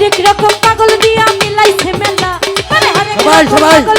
হরেক রকম পাগল দিয়া মিলাইছে মেলা। হরে হরেক রকম পাগল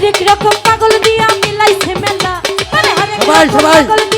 হরেক রকম পাগল দিয়া মিলাইছে মেলা। মানে সবাই সবাই।